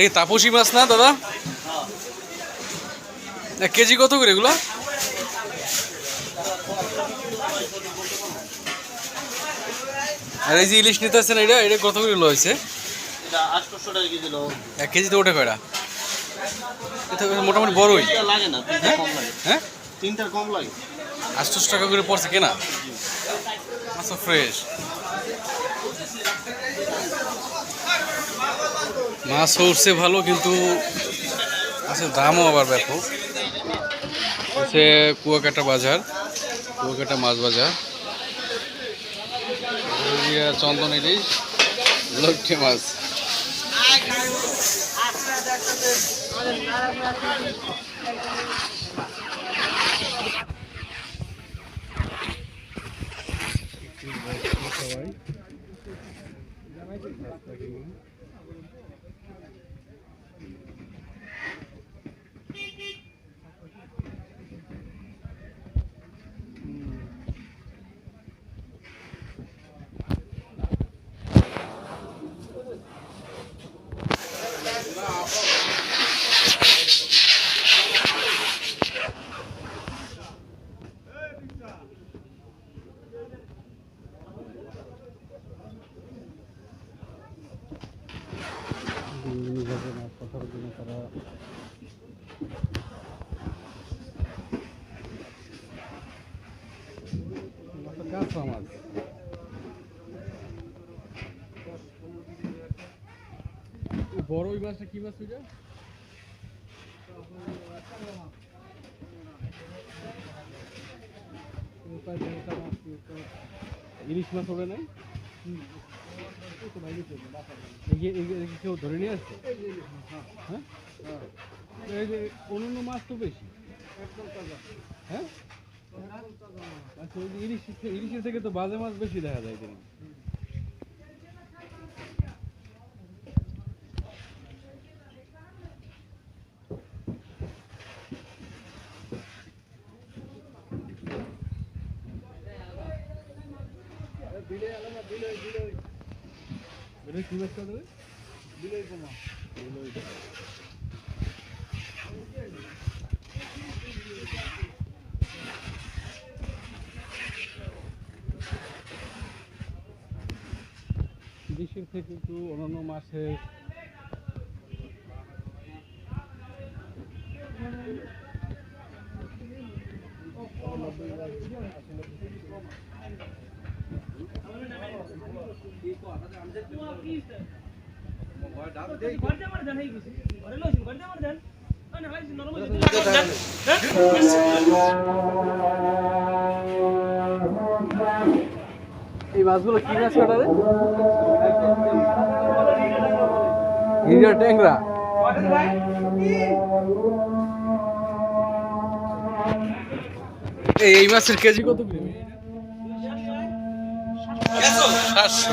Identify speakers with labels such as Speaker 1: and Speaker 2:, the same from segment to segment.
Speaker 1: এই তাপসী মাছ না দাদা? এক কেজি কত করে এগুলো? আর এই যে ইলিশ নিতে নিতেছেন এটা এটা কত করে হয়েছে? এক কেজিতে ওটা কয়টা? মোটামুটি বড়ই।
Speaker 2: তিনটার কম লাগে।
Speaker 1: হ্যাঁ?
Speaker 2: তিনটার কম লাগে।
Speaker 1: আটশোশো টাকা করে পড়ছে কেনা? আচ্ছা ফ্রেশ মাছ উঠছে ভালো, কিন্তু মাছের দামও আবার ব্যাপক। হচ্ছে কুয়াকাটা বাজার, কুয়াকাটা মাছ বাজার। চন্দন ইলিশ লক্ষ্মী মাছ। Thank you. কাঁচা মাছ বড় ওই মাছটা কি মাছ ওইটা? ইলিশ মাছ এগিয়ে- এগিয়ে কেউ ধরে নিয়ে আসছে? হ্যাঁ? অন্যান্য মাছ তো বেশি। হ্যাঁ? আচ্ছা ওই থেকে তো বাজে মাছ বেশি দেখা যায় এখানে এটা কি মাছ কত রে? ইলিশের থেকে একটু অন্যান্য মাছের এই মাছগুলো কি মাছ কাটারে হিরা ট্যাংরা। এই মাছের কেজি কত? সাতশো।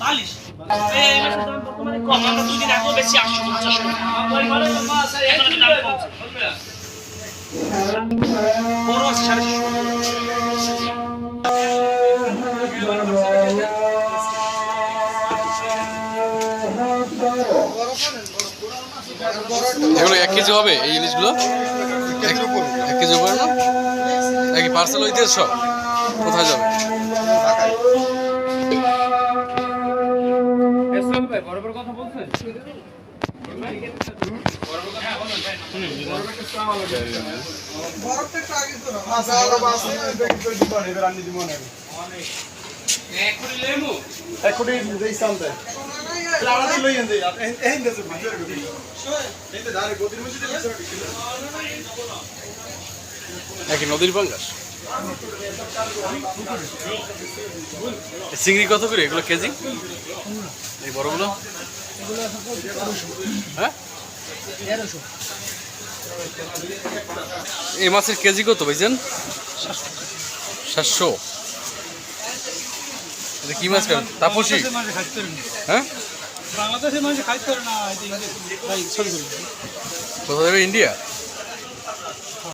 Speaker 3: বালিশ এই মাছের দাম বর্তমানে কম আমরা দুই দিন আগেও বেশি আটশো পঞ্চাশ এখন একটু দাম কমছে বড় আছে সাড়ে
Speaker 1: এগুলো এক কেজি হবে এই জিনিসগুলো এক কেজি উপরে না নাকি পার্সেল হইতে সব কোথায় যাবে নাকি নদীর পাঙ্গাস চিংড়ি কত করে? এগুলো কেজি? এই বড়গুলো?
Speaker 3: হ্যাঁ? এই মাছের কেজি কত ভাইজান সাতশো। কি মাছ কেন তাপসি? হ্যাঁ? কোথা যাবে? ইন্ডিয়া?